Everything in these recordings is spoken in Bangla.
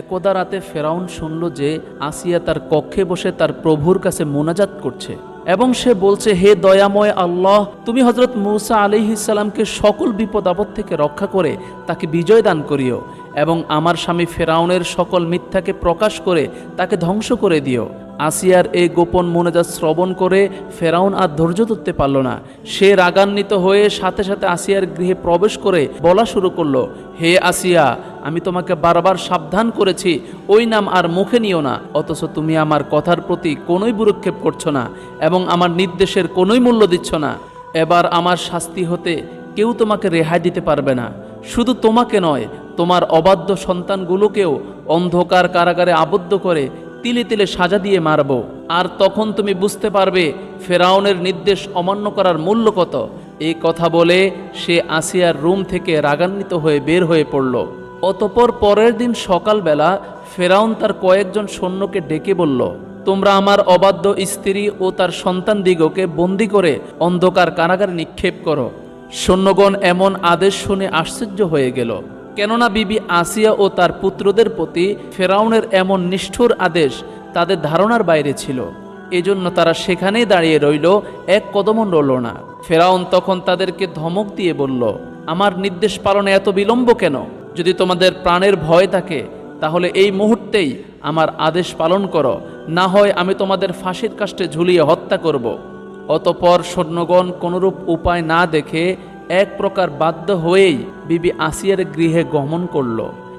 একদা রাতে ফেরাউন শুনল যে আসিয়া তার কক্ষে বসে তার প্রভুর কাছে মোনাজাত করছে। এবং সে বলছে, হে দয়াময় আল্লাহ, তুমি হজরত মুসা আলিহিসাল্লামকে সকল বিপদ আপদ থেকে রক্ষা করে তাকে বিজয় দান করিও এবং আমার স্বামী ফেরাউনের সকল মিথ্যাকে প্রকাশ করে তাকে ধ্বংস করে দিও। আসিয়ার এই গোপন মোনাজাত শ্রবণ করে ফেরাউন আর ধৈর্য ধরতে পারল না। সে রাগান্বিত হয়ে সাথে সাথে আসিয়ার গৃহে প্রবেশ করে বলা শুরু করল, হে আসিয়া, আমি তোমাকে বারবার সাবধান করেছি, ওই নাম আর মুখে নিও না, অথচ তুমি আমার কথার প্রতি কোনোই বুরুক্ষেপ করছ না এবং আমার নির্দেশের কোনোই মূল্য দিচ্ছ না। এবার আমার শাস্তি হতে কেউ তোমাকে রেহাই দিতে পারবে না। শুধু তোমাকে নয়, তোমার অবাধ্য সন্তানগুলোকেও অন্ধকার কারাগারে আবদ্ধ করে তিলে তিলে সাজা দিয়ে মারব। আর তখন তুমি বুঝতে পারবে ফেরাউনের নির্দেশ অমান্য করার মূল্য কত। এই কথা বলে সে আসিয়ার রুম থেকে রাগান্বিত হয়ে বের হয়ে পড়ল। অতপর পরের দিন সকালবেলা ফেরাউন তার কয়েকজন সৈন্যকে ডেকে বলল, তোমরা আমার অবাধ্য স্ত্রী ও তার সন্তান দিগকে বন্দি করে অন্ধকার কারাগারে নিক্ষেপ করো। সৈন্যগণ এমন আদেশ শুনে আশ্চর্য হয়ে গেল। কেননা বিবি আসিয়া ও তার পুত্রদের প্রতি ফেরাউনের এমন নিষ্ঠুর আদেশ তাদের ধারণার বাইরে ছিল। এজন্য তারা সেখানেই দাঁড়িয়ে রইল, এক কদমও রইল না। ফেরাউন তখন তাদেরকে ধমক দিয়ে বলল, আমার নির্দেশ পালনে এত বিলম্ব কেন? যদি তোমাদের প্রাণের ভয় থাকে, তাহলে এই মুহূর্তেই আমার আদেশ পালন করো। না হয় আমি তোমাদের ফাঁসির কাষ্টে ঝুলিয়ে হত্যা করব। অতপর সৈন্যগণ কোনরূপ উপায় না দেখে এক প্রকার বাধ্য হয়েই বিবি আসিয়ার গৃহে গমন করল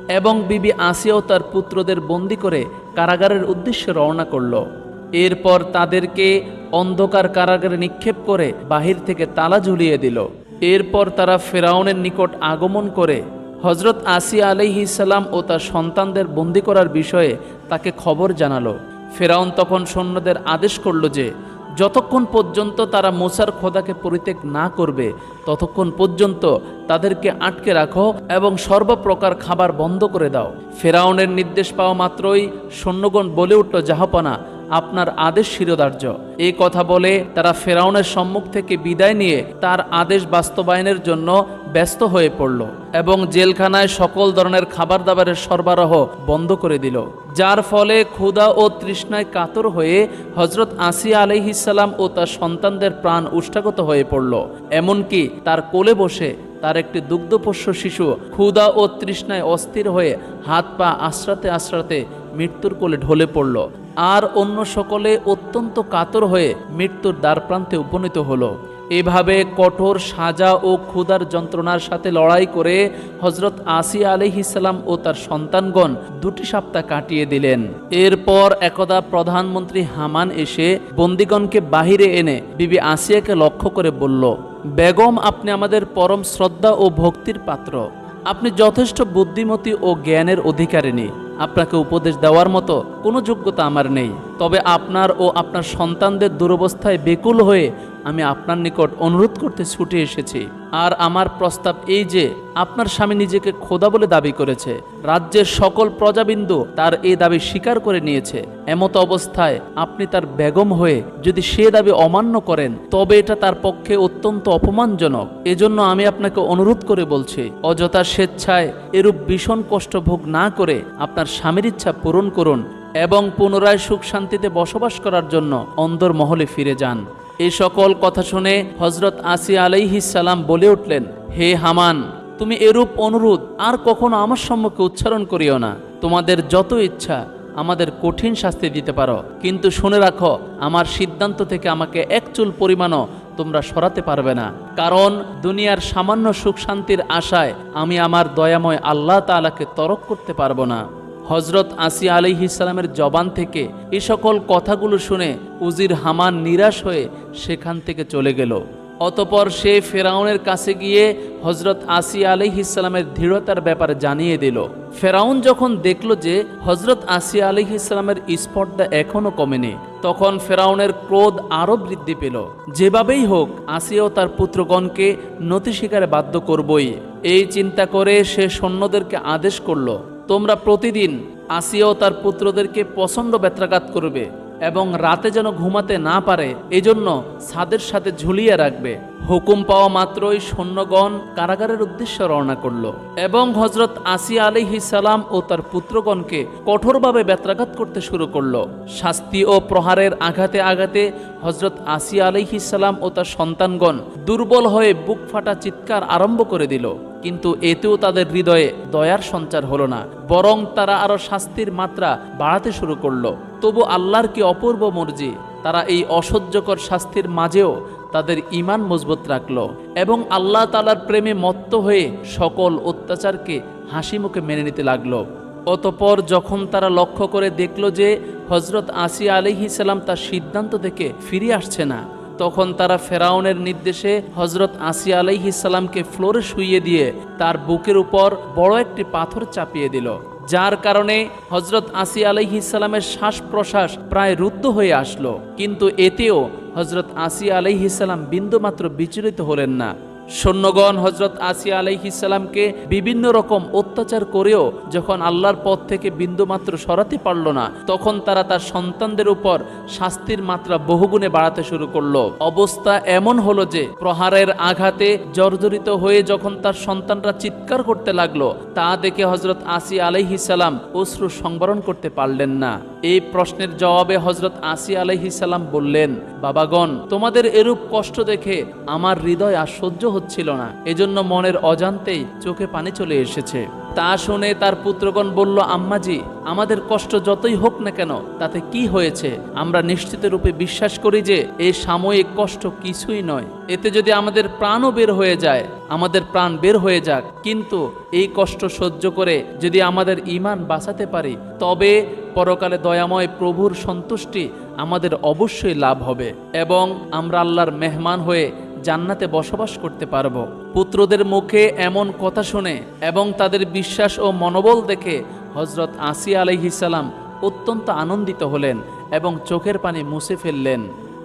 এবং বিবি আসিয়াও তার পুত্রদের বন্দি করে কারাগারের উদ্দেশ্যে রওনা করল। এরপর তাদেরকে অন্ধকার কারাগারে নিক্ষেপ করে বাহির থেকে তালা ঝুলিয়ে দিল। এরপর তারা ফেরাউনের নিকট আগমন করে হজরত আসিয়া আলাইহিসাল্লাম ও তার সন্তানদের বন্দি করার বিষয়ে তাকে খবর জানালো। ফেরাউন তখন সৈন্যদের আদেশ করল যে যতক্ষণ পর্যন্ত তারা মোসার খোদাকে পরিত্যাগ না করবে, ততক্ষণ পর্যন্ত তাদেরকে আটকে রাখো এবং সর্বপ্রকার খাবার বন্ধ করে দাও। ফেরাউনের নির্দেশ পাওয়া মাত্রই সৈন্যগণ বলে উঠল জাহাপনা আপনার আদেশ শিরোধার্য। এই কথা বলে তারা ফেরাউনের সম্মুখ থেকে বিদায় নিয়ে তার আদেশ বাস্তবায়নের জন্য ব্যস্ত হয়ে পড়ল এবং জেলখানায় সকল ধরনের খাবার দাবারের সরবরাহ বন্ধ করে দিল। যার ফলে ক্ষুধা ও তৃষ্ণায় কাতর হয়ে হজরত আসিয়া আলহিসাল্লাম ও তার সন্তানদের প্রাণ উষ্ঠাগত হয়ে পড়ল। এমনকি তার কোলে বসে তার একটি দুগ্ধপোষ্য শিশু ক্ষুধা ও তৃষ্ণায় অস্থির হয়ে হাত পা আশ্রাতে আশ্রাতে মৃত্যুর কোলে ঢলে পড়ল। আর অন্য সকলে অত্যন্ত কাতর হয়ে মৃত্যুর দ্বারপ্রান্তে উপনীত হলো। এভাবে কঠোর সাজা ও ক্ষুধার যন্ত্রণার সাথে লড়াই করে হজরত আসিয়া আলিহিসাল্লাম ও তার সন্তানগণ দুটি সপ্তাহ কাটিয়ে দিলেন। এরপর একদা প্রধানমন্ত্রী হামান এসে বন্দিগণকে বাহিরে এনে বিবি আসিয়াকে লক্ষ্য করে বলল, বেগম, আপনি আমাদের পরম শ্রদ্ধা ও ভক্তির পাত্র। আপনি যথেষ্ট বুদ্ধিমতী ও জ্ঞানের অধিকারিণী আপনাকে উপদেশ দেওয়ার মতো কোনো যোগ্যতা আমার নেই। তবে আপনার ও আপনার সন্তানদের দুরবস্থায় বেকুল হয়ে আমি আপনার নিকট অনুরোধ করতে ছুটে এসেছি। আর আমার প্রস্তাব এই যে, আপনার স্বামী নিজেকে খোদা বলে দাবি করেছে। রাজ্যের সকল প্রজাবিন্দু তার এই দাবি স্বীকার করে নিয়েছে। এমত অবস্থায় আপনি তার বেগম হয়ে যদি সে দাবি অমান্য করেন, তবে এটা তার পক্ষে অত্যন্ত অপমানজনক। এজন্য আমি আপনাকে অনুরোধ করে বলছি, অযথা স্বেচ্ছায় এরূপ ভীষণ কষ্ট ভোগ না করে আপনার স্বামীর ইচ্ছা পূরণ করুন এবং পুনরায় সুখ শান্তিতে বসবাস করার জন্য অন্দর মহলে ফিরে যান। এই সকল কথা শুনে হজরত আসিয়া আলাইহিসাল্লাম বলে উঠলেন, হে হামান, তুমি এরূপ অনুরোধ আর কখনো আমার সম্মুখে উচ্চারণ করিও না। তোমাদের যত ইচ্ছা আমাদের কঠিন শাস্তি দিতে পারো। কিন্তু শুনে রাখো, আমার সিদ্ধান্ত থেকে আমাকে এক চুল পরিমাণও তোমরা সরাতে পারবে না। কারণ দুনিয়ার সামান্য সুখ শান্তির আশায় আমি আমার দয়াময় আল্লাহ তাআলাকে তরক করতে পারব না। হজরত আসিয়া আলিহিসালামের জবান থেকে এ সকল কথাগুলো শুনে উজির হামান নিরাশ হয়ে সেখান থেকে চলে গেল। অতপর সে ফেরাউনের কাছে গিয়ে হজরত আসিয়া আলিহিসালামের দৃঢ়তার ব্যাপারে জানিয়ে দিল। ফেরাউন যখন দেখল যে হজরত আসিয়া আলিহিসালামের স্পর্ধা এখনও কমেনি, তখন ফেরাউনের ক্রোধ আরও বৃদ্ধি পেল। যেভাবেই হোক আসিয়াও তার পুত্রগণকে নতি স্বীকারে বাধ্য করবই। এই চিন্তা করে সে সৈন্যদেরকে আদেশ করল তোমরা প্রতিদিন আসিয়াও তার পুত্রদেরকে প্রচণ্ড ব্যত্রাঘাত করবে এবং রাতে যেন ঘুমাতে না পারে, এজন্য ছাদের সাথে ঝুলিয়ে রাখবে। হুকুম পাওয়া মাত্রই সৈন্যগণ কারাগারের উদ্দেশ্যে রওনা করল এবং হজরত আসিয়া আলিহি সালাম ও তার পুত্রগণকে কঠোরভাবে ব্যত্রাঘাত করতে শুরু করল। শাস্তি ও প্রহারের আঘাতে আঘাতে হজরত আসিয়া আলিহি সালাম ও তার সন্তানগণ দুর্বল হয়ে বুক ফাটা চিৎকার আরম্ভ করে দিল। কিন্তু এতেও তাদের হৃদয়ে দয়ার সঞ্চার হলো না, বরং তারা আরও শাস্তির মাত্রা বাড়াতে শুরু করল। তবু আল্লাহর কি অপূর্ব মর্জি, তারা এই অসহ্যকর শাস্তির মাঝেও তাদের ইমান মজবুত রাখল এবং আল্লাহ তালার প্রেমে মত্ত হয়ে সকল অত্যাচারকে হাসি মুখে মেনে নিতে লাগল। অতপর যখন তারা লক্ষ্য করে দেখল যে হজরত আসিয়া আলিহি সালাম তার সিদ্ধান্ত থেকে ফিরে আসছে না তখন তারা ফেরাউনের নির্দেশে হজরত আসিয়া আলাইহি সালামকে ফ্লোরে শুইয়ে দিয়ে তার বুকের উপর বড় একটি পাথর চাপিয়ে দিল, যার কারণে হজরত আসি আলাইহি ইসালামের শ্বাস প্রশ্বাস প্রায় রুদ্ধ হয়ে আসলো। কিন্তু এতেও হজরত আসি আলাইহি ইসালাম বিন্দুমাত্র বিচলিত হলেন না। সৈন্যগণ হজরত আসিয়া আলাইহিসাল্লামকে বিভিন্ন রকম অত্যাচার করেও যখন আল্লাহর পথ থেকে বিন্দুমাত্র সরাতে পারল না, তখন তারা তার সন্তানদের উপর শাস্তির মাত্রা বহুগুণে বাড়াতে শুরু করল। অবস্থা এমন হলো যে, প্রহারের আঘাতে জর্জরিত হয়ে যখন তার সন্তানরা চিৎকার করতে লাগল, তা দেখে হজরত আসি আলাইহিসাল্লাম অশ্রু সংবরণ করতে পারলেন না। এই প্রশ্নের জবাবে হজরত আসি আলাইহিসাল্লাম বললেন, বাবাগণ, তোমাদের এরূপ কষ্ট দেখে আমার হৃদয় আর সহ্য হচ্ছিল না। এজন্য মনের অজান্তেই চোখে পানি চলে এসেছে। তা শুনে তার পুত্রগণ বলল, আম্মাজি, আমাদের কষ্ট যতই হোক না কেন, তাতে কি হয়েছে? আমরা নিশ্চিত রূপে বিশ্বাস করি যে এই সাময়িক কষ্ট কিছুই নয়। এতে যদি আমাদের প্রাণও বের হয়ে যায়, আমাদের প্রাণ বের হয়ে যাক। কিন্তু এই কষ্ট সহ্য করে যদি আমাদের ইমান বাঁচাতে পারি, তবে পরকালে দয়াময় প্রভুর সন্তুষ্টি আমাদের অবশ্যই লাভ হবে এবং আমরা আল্লাহর মেহমান হয়ে জান্নাতে বসবাস করতে পারব। পুত্রদের মুখে এমন কথা শুনে এবং তাদের বিশ্বাস ও মনোবল দেখে হজরত আসিয়া আলহিসাল্লাম অত্যন্ত আনন্দিত হলেন এবং চোখের পানি মুছে ফেললেন।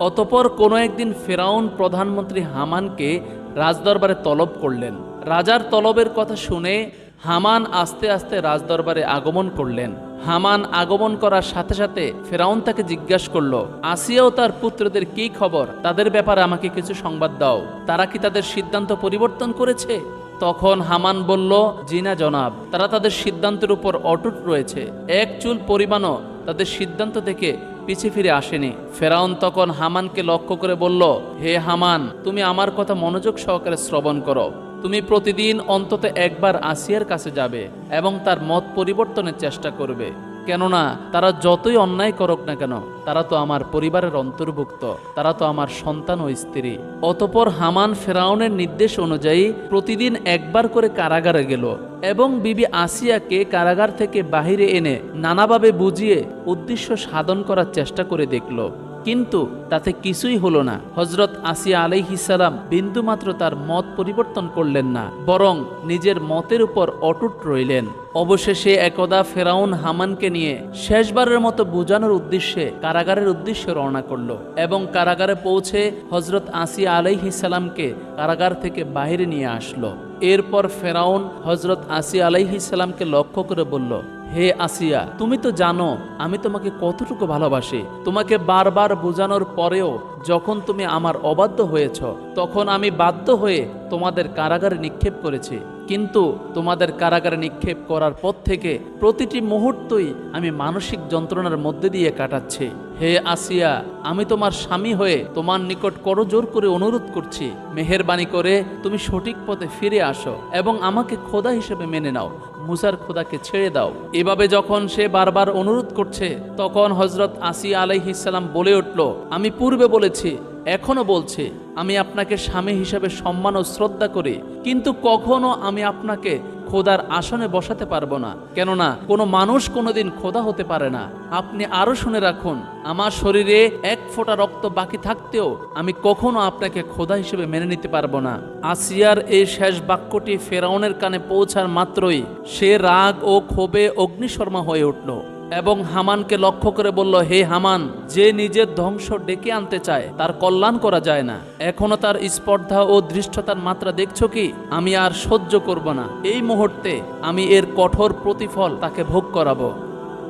অতপর কোনো একদিন ফেরাউন প্রধানমন্ত্রী হামানকে রাজদরবারে তলব করলেন। রাজার তলবের কথা শুনে হামান আস্তে আস্তে রাজদরবারে আগমন করলেন। হামান আগমন করার সাথে সাথে ফেরাউন তাকে জিজ্ঞাসা করল, আসিয়াও তার পুত্রদের কি খবর? তাদের ব্যাপারে আমাকে কিছু সংবাদ দাও। তারা কি তাদের সিদ্ধান্ত পরিবর্তন করেছে? তখন হামান বলল, জিনা জনাব, তারা তাদের সিদ্ধান্তের উপর অটুট রয়েছে। এক চুল পরিমাণও তাদের সিদ্ধান্ত থেকে পিছিয়ে ফিরে আসেনি। ফেরাউন তখন হামানকে লক্ষ্য করে বলল, হে হামান, তুমি আমার কথা মনোযোগ সহকারে শ্রবণ করো। তুমি প্রতিদিন অন্তত একবার আসিয়ার কাছে যাবে এবং তার মত পরিবর্তনের চেষ্টা করবে। কেননা, তারা যতই অন্যায় করক না কেন, তারা তো আমার পরিবারের অন্তর্ভুক্ত, তারা তো আমার সন্তান ও স্ত্রী। অতপর হামান ফেরাউনের নির্দেশ অনুযায়ী প্রতিদিন একবার করে কারাগারে গেল এবং বিবি আসিয়াকে কারাগার থেকে বাহিরে এনে নানাভাবে বুঝিয়ে উদ্দেশ্য সাধন করার চেষ্টা করে দেখল। কিন্তু তাতে কিছুই হলো না। হজরত আসিয়া আলাইহিসালাম বিন্দুমাত্র তার মত পরিবর্তন করলেন না, বরং নিজের মতের উপর অটুট রইলেন। অবশেষে একদা ফেরাউন হামানকে নিয়ে শেষবারের মতো বোঝানোর উদ্দেশ্যে কারাগারের উদ্দেশ্যে রওনা করল এবং কারাগারে পৌঁছে হজরত আসিয়া আলাইহিসালামকে কারাগার থেকে বাইরে নিয়ে আসলো। এরপর ফেরাউন হজরত আসিয়া আলাইহিসালামকে লক্ষ্য করে বলল, হে আসিয়া, তুমি তো জানো, আমি তোমাকে কতটুকু ভালোবাসি। তোমাকে বারবার বোঝানোর পরেও যখন তুমি আমার অবাধ্য হয়েছ, তখন আমি বাধ্য হয়ে তোমাদের কারাগারে নিক্ষেপ করেছি। কিন্তু তোমাদের কারাগারে নিক্ষেপ করার পর থেকে প্রতিটি মুহূর্তই আমি মানসিক যন্ত্রণার মধ্যে দিয়ে কাটাচ্ছি। হে আসিয়া, আমি তোমার স্বামী হয়ে তোমার নিকট করজোর করে অনুরোধ করছি। মেহেরবানি করে তুমি সঠিক পথে ফিরে আসো এবং আমাকে খোদা হিসেবে মেনে নাও। মুসার খোদাকে ছেড়ে দাও। এভাবে যখন সে বারবার অনুরোধ করছে, তখন হজরত আসিয়া আলাইহিসাল্লাম বলে উঠল, আমি পূর্বে বলেছি এখনও বলছে, আমি আপনাকে স্বামী হিসেবে সম্মান ও শ্রদ্ধা করি, কিন্তু কখনো আমি আপনাকে খোদার আসনে বসাতে পারব না। কেননা, কোনো মানুষ কোনোদিন খোদা হতে পারে না। আপনি আরও শুনে রাখুন, আমার শরীরে এক ফোঁটা রক্ত বাকি থাকতেও আমি কখনো আপনাকে খোদা হিসেবে মেনে নিতে পারব না। আসিয়ার এই শেষ বাক্যটি ফেরাউনের কানে পৌঁছার মাত্রই সে রাগ ও ক্ষোভে অগ্নিশর্মা হয়ে উঠল। এবং হামানকে লক্ষ্য করে বলল, হে হামান, যে নিজের ধ্বংস ডেকে আনতে চায়, তার কল্যাণ করা যায় না। এখনও তার স্পর্ধা ও দৃষ্টতার মাত্রা দেখছ কি? আমি আর সহ্য করব না। এই মুহূর্তে আমি এর কঠোর প্রতিফল তাকে ভোগ করাবো।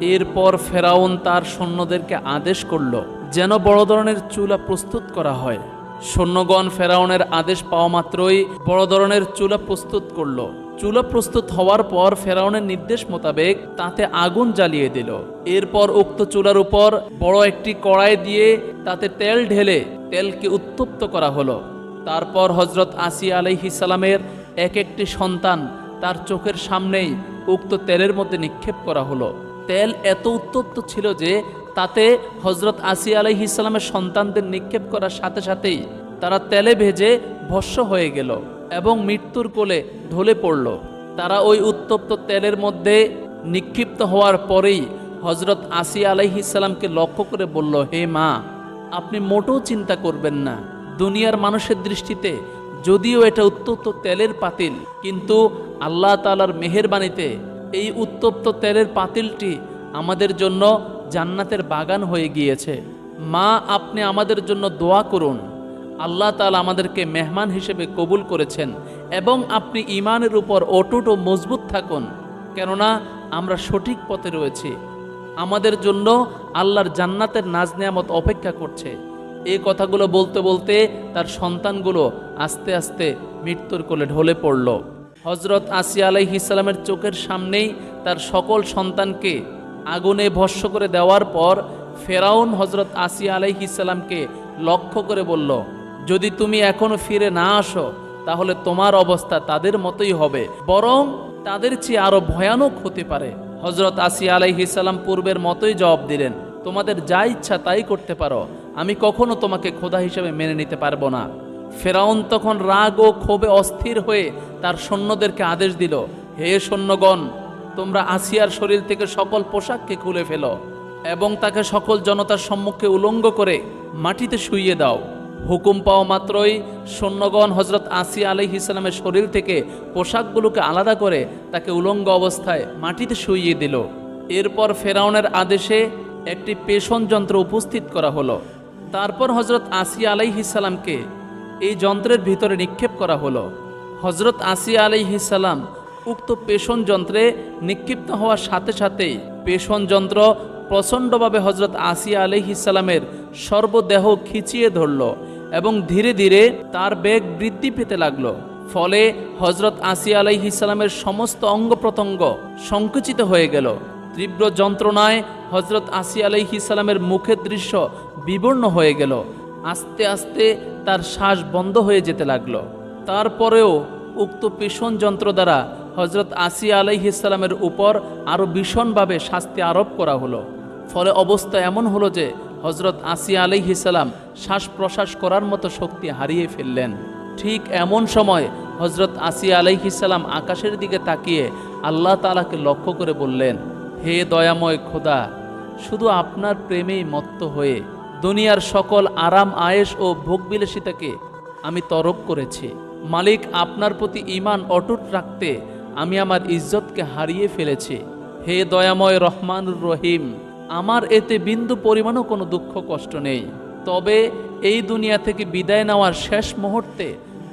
এরপর ফেরাউন তার সৈন্যদেরকে আদেশ করল, যেন বড় ধরনের চুলা প্রস্তুত করা হয়। সৈন্যগণ ফেরাউনের আদেশ পাওয়া মাত্রই বড় ধরনের চুলা প্রস্তুত করল। চুলা প্রস্তুত হওয়ার পর ফেরাউনের নির্দেশ মোতাবেক তাতে আগুন জ্বালিয়ে দিল। এরপর উক্ত চুলার উপর বড় একটি কড়াই দিয়ে তাতে তেল ঢেলে তেলকে উত্তপ্ত করা হলো। তারপর হজরত আসিয়া আলাইহিসালামের এক একটি সন্তান তার চোখের সামনেই উক্ত তেলের মধ্যে নিক্ষেপ করা হলো। তেল এত উত্তপ্ত ছিল যে তাতে হজরত আসিয়া আলাইহিসালামের সন্তানদের নিক্ষেপ করার সাথে সাথেই তারা তেলে ভেজে ভস্য হয়ে গেল। এবং মৃত্যুর কোলে ঢলে পড়ল। তারা ওই উত্তপ্ত তেলের মধ্যে নিক্ষিপ্ত হওয়ার পরেই হজরত আসিয়া আলাইহিসালামকে লক্ষ্য করে বলল, হে মা, আপনি মোটেও চিন্তা করবেন না। দুনিয়ার মানুষের দৃষ্টিতে যদিও এটা উত্তপ্ত তেলের পাতিল, কিন্তু আল্লাহ তালার মেহেরবানিতে এই উত্তপ্ত তেলের পাতিলটি আমাদের জন্য জান্নাতের বাগান হয়ে গিয়েছে। মা, আপনি আমাদের জন্য দোয়া করুন। আল্লাহ তালা আমাদেরকে মেহমান হিসেবে কবুল করেছেন এবং আপনি ইমানের উপর অটুট ও মজবুত থাকুন। কেননা আমরা সঠিক পথে রয়েছি। আমাদের জন্য আল্লাহর জান্নাতের নাজ নেয়ামত অপেক্ষা করছে। এই কথাগুলো বলতে বলতে তার সন্তানগুলো আস্তে আস্তে মৃত্যুর কোলে ঢলে পড়ল। হজরত আসিয়া আলাইহিসালামের চোখের সামনেই তার সকল সন্তানকে আগুনে ভস্য করে দেওয়ার পর ফেরাউন হজরত আসিয়া আলাইহিসালামকে লক্ষ্য করে বলল যদি তুমি এখনও ফিরে না আসো, তাহলে তোমার অবস্থা তাদের মতোই হবে। বরং তাদের চেয়ে আরও ভয়ানক হতে পারে। হজরত আসিয়া আলাইহিসাল্লাম পূর্বের মতোই জবাব দিলেন, তোমাদের যা ইচ্ছা তাই করতে পারো। আমি কখনো তোমাকে খোদা হিসেবে মেনে নিতে পারব না। ফেরাউন তখন রাগ ও ক্ষোভে অস্থির হয়ে তার সৈন্যদেরকে আদেশ দিল, হে সৈন্যগণ, তোমরা আসিয়ার শরীর থেকে সকল পোশাককে খুলে ফেলো এবং তাকে সকল জনতার সম্মুখে উলঙ্গ করে মাটিতে শুইয়ে দাও। হুকুম পাওয়া মাত্রই সৈন্যগণ হজরত আসি আলাইহ ইসলামের শরীর থেকে পোশাকগুলোকে আলাদা করে তাকে উলঙ্গ অবস্থায় মাটিতে শুইয়ে দিল। এরপর ফেরাউনের আদেশে একটি পেষণ যন্ত্র উপস্থিত করা হলো। তারপর হজরত আসি আসিয়া আলাইহিসাল্লামকে এই যন্ত্রের ভিতরে নিক্ষেপ করা হলো। হজরত আসি আসিয়া আলাইহিসাল্লাম উক্ত পেষণ যন্ত্রে নিক্ষিপ্ত হওয়ার সাথে সাথেই পেষণ যন্ত্র প্রচণ্ডভাবে হজরত আসিয়া আলাইহিসাল্লামের সর্বদেহ খিচিয়ে ধরল এবং ধীরে ধীরে তার বেগ বৃদ্ধি পেতে লাগল। ফলে হজরত আসিয়া আলাইহিসাল্লামের সমস্ত অঙ্গ প্রত্যঙ্গ সংকুচিত হয়ে গেল। তীব্র যন্ত্রণায় হজরত আসিয়া আলাইহিসাল্লামের মুখের দৃশ্য বিবর্ণ হয়ে গেল। আস্তে আস্তে তার শ্বাস বন্ধ হয়ে যেতে লাগল। তারপরেও উক্ত পেষণ যন্ত্র দ্বারা হজরত আসিয়া আলাইহিসাল্লামের উপর আরও ভীষণভাবে শাস্তি আরোপ করা হলো। ফলে অবস্থা এমন হলো যে হজরত আসিয়া আলাইহিসাল্লাম শ্বাস প্রশ্বাস করার মতো শক্তি হারিয়ে ফেললেন। ঠিক এমন সময় হজরত আসিয়া আলাইহিসাল্লাম আকাশের দিকে তাকিয়ে আল্লাহ তালাকে লক্ষ্য করে বললেন, হে দয়াময় খোদা, শুধু আপনার প্রেমেই মত্ত হয়ে দুনিয়ার সকল আরাম আয়েস ও ভোগবিলাসিতাকে আমি তরক করেছি। মালিক আপনার প্রতি ইমান অটুট রাখতে আমি আমার ইজ্জতকে হারিয়ে ফেলেছি। হে দয়াময় রহমানুর রহিম আমার এতে বিন্দু পরিমাণও কোনো দুঃখ, কষ্ট নেই। তবে এই দুনিয়া থেকে বিদায় নেওয়ার শেষ মুহূর্তে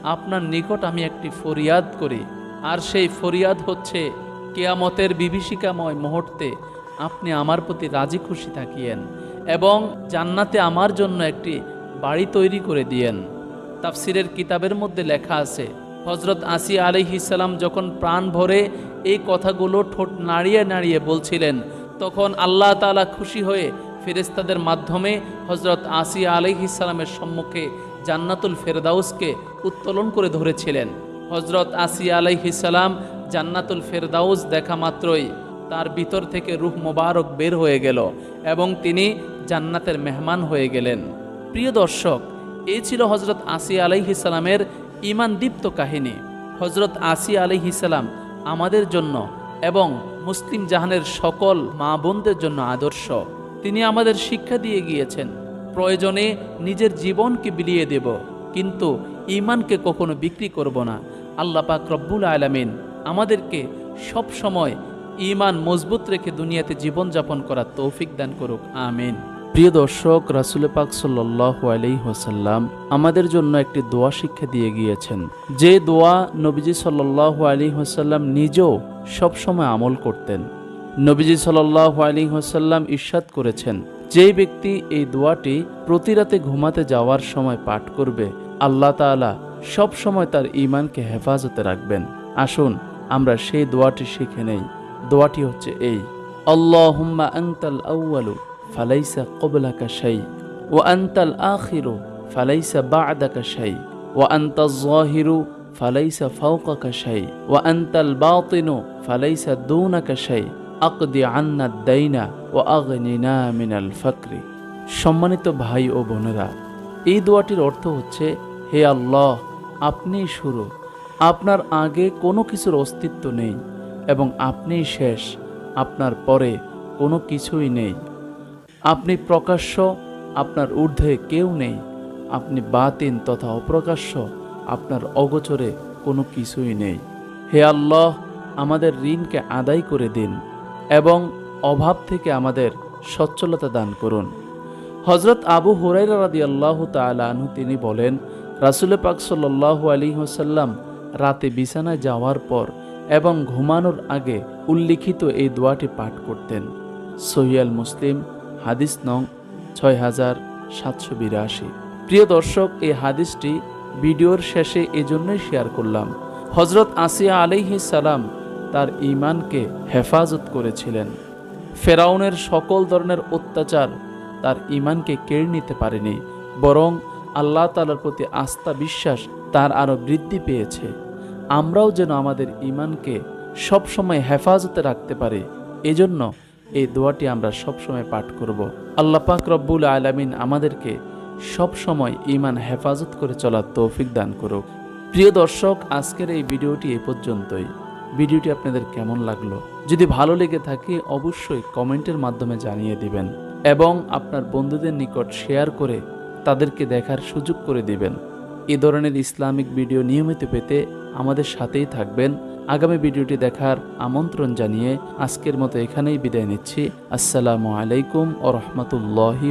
আপনার নিকট আমি একটি ফরিয়াদ করি। আর সেই ফরিয়াদ হচ্ছে, কেয়ামতের বিভীষিকাময় মুহূর্তে আপনি আমার প্রতি রাজি খুশি থাকিয়েন এবং জান্নাতে আমার জন্য একটি বাড়ি তৈরি করে দিয়েন। তাফসিরের কিতাবের মধ্যে লেখা আছে হজরত আসিয়া আলিহিসাল্লাম যখন প্রাণ ভরে এই কথাগুলো ঠোঁট নাড়িয়ে নাড়িয়ে বলছিলেন তখন আল্লাহ তাআলা খুশি হয়ে ফেরেস্তাদের মাধ্যমে হজরত আসিয়া আলিহিসাল্লামের সম্মুখে জান্নাতুল ফেরদাউসকে উত্তোলন করে ধরেছিলেন। হজরত আসিয়া আলাইহিসাল্লাম জান্নাতুল ফেরদাউস দেখা মাত্রই তার ভিতর থেকে রুহ মোবারক বের হয়ে গেল এবং তিনি জান্নাতের মেহমান হয়ে গেলেন। প্রিয় দর্শক এই ছিল হজরত আসিয়া আলাইহিসাল্লামের ইমান দীপ্ত কাহিনী। হজরত আসিয়া আলাইহিসাল্লাম আমাদের জন্য এবং মুসলিম জাহানের সকল মা বোনদের জন্য আদর্শ। তিনি আমাদের শিক্ষা দিয়ে গিয়েছেন, প্রয়োজনে নিজের জীবনকে বিলিয়ে দেব, কিন্তু ইমানকে কখনো বিক্রি করব না। আল্লাহ পাক রব্বুল আলামিন আমাদেরকে সব সময় ইমান মজবুত রেখে দুনিয়াতে জীবনযাপন করার তৌফিক দান করুক, আমিন। প্রিয় দর্শক, রাসুল পাক সাল্লাহ আলাইহসাল্লাম আমাদের জন্য একটি দোয়া শিক্ষা দিয়ে গিয়েছেন। যে দোয়া নবীজি সাল্লাহ আলী হোসাল্লাম নিজেও সবসময় আমল করতেন। নবীজি সাল্লাহ আলী হোসাল্লাম ইরশাদ করেছেন, যেই ব্যক্তি এই দোয়াটি প্রতি রাতে ঘুমাতে যাওয়ার সময় পাঠ করবে, আল্লাহ তাআলা সব সময় তার ঈমানকে হেফাজতে রাখবেন। আসুন, আমরা সেই দোয়াটি শিখে নেই। দোয়াটি হচ্ছে এই, আল্লাহুম্মা আনতাল আউয়ালু ফালাইসা ক্বাবলাকা শাই ওয়া আনতাল আখিরু ফালাইসা বা'দাকা শাই ওয়া আনতাজ যাহিরু ফালাইসা ফাওকাকা শাই ওয়া আনতাল বাতিনু ফালাইসা দুনাকা শাই আকদি আন্না দাইনা ও সম্মানিত ভাই ও বোনেরা, এই দোয়াটির অর্থ হচ্ছে, হে আল্লাহ আপনিই শুরু, আপনার আগে কোনো কিছুর অস্তিত্ব নেই এবং আপনিই শেষ, আপনার পরে কোনো কিছুই নেই। আপনি প্রকাশ্য, আপনার ঊর্ধ্বে কেউ নেই। আপনি বাতিন তথা অপ্রকাশ্য, আপনার অগোচরে কোনো কিছুই নেই। হে আল্লাহ, আমাদের ঋণকে আদায় করে দিন এবং অভাব থেকে আমাদের সচ্ছলতা দান করুন। হজরত আবু হুরাইরা রাদি আল্লাহ তালু তিনি বলেন, রাসুল পাক সাল্লাহ আলী হোসাল্লাম রাতে বিছানায় যাওয়ার পর এবং ঘুমানোর আগে উল্লিখিত এই দোয়াটি পাঠ করতেন। সহিয়াল মুসলিম হাদিস নং ছয় হাজার সাতশো বিরাশি। প্রিয় দর্শক, এই হাদিসটি ভিডিওর শেষে এজন্যই শেয়ার করলাম। হজরত আসিয়া আলাইহিস সালাম তার ঈমানকে হেফাজত করেছিলেন। ফেরাউনের সকল ধরনের অত্যাচার তার ইমানকে কেড়ে নিতে পারেনি, বরং আল্লাহ তালার প্রতি আস্থা বিশ্বাস তার আরও বৃদ্ধি পেয়েছে। আমরাও যেন আমাদের ঈমানকে সবসময় হেফাজতে রাখতে পারি, এজন্য এই দোয়াটি আমরা সবসময় পাঠ করব। আল্লাহ পাক রব্বুল আলামিন আমাদেরকে সবসময় ঈমান হেফাজত করে চলার তৌফিক দান করুক। প্রিয় দর্শক, আজকের এই ভিডিওটি এ পর্যন্তই। ভিডিওটি আপনাদের কেমন লাগল? যদি ভালো লেগে থাকে, অবশ্যই কমেন্টের মাধ্যমে জানিয়ে দিবেন এবং আপনার বন্ধুদের নিকট শেয়ার করে তাদেরকে দেখার সুযোগ করে দিবেন। এ ধরনের ইসলামিক ভিডিও নিয়মিত পেতে আমাদের সাথেই থাকবেন। আগামী ভিডিওটি দেখার আমন্ত্রণ জানিয়ে আজকের মতো এখানেই বিদায় নিচ্ছি। আসসালামু আলাইকুম ও রহমতুল্লাহি